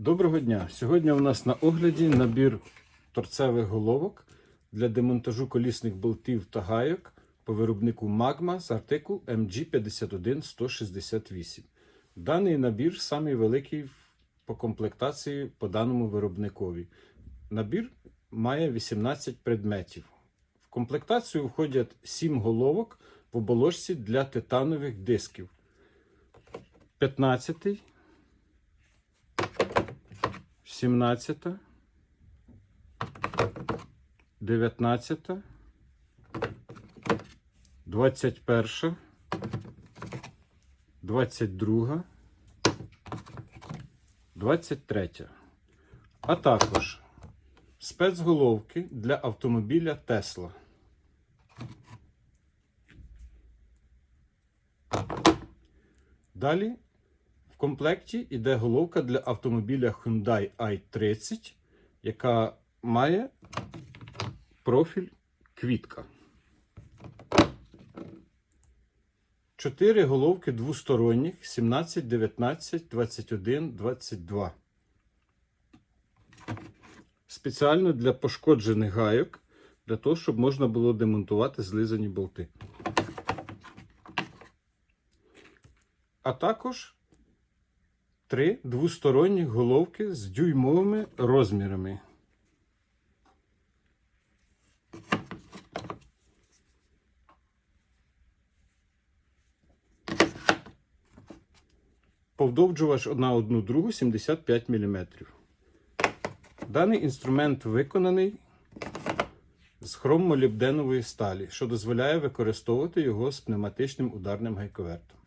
Доброго дня! Сьогодні у нас на огляді набір торцевих головок для демонтажу колісних болтів та гайок по виробнику Magma з артикул MG51168. Даний набір самий великий по комплектації по даному виробникові. Набір має 18 предметів. В комплектацію входять 7 головок в оболочці для титанових дисків. 15 17, 19, 21, 22, 23. А також спецголовки для автомобіля Тесла. Далі комплекті йде головка для автомобіля Hyundai i30, яка має профіль квітка. Чотири головки двосторонніх 17, 19, 21, 22. Спеціально для пошкоджених гайок, для того, щоб можна було демонтувати злизані болти. А також три двосторонні головки з дюймовими розмірами. Повдовжувач на одну другу 75 мм. Даний інструмент виконаний з хроммолібденової сталі, що дозволяє використовувати його з пневматичним ударним гайковертом.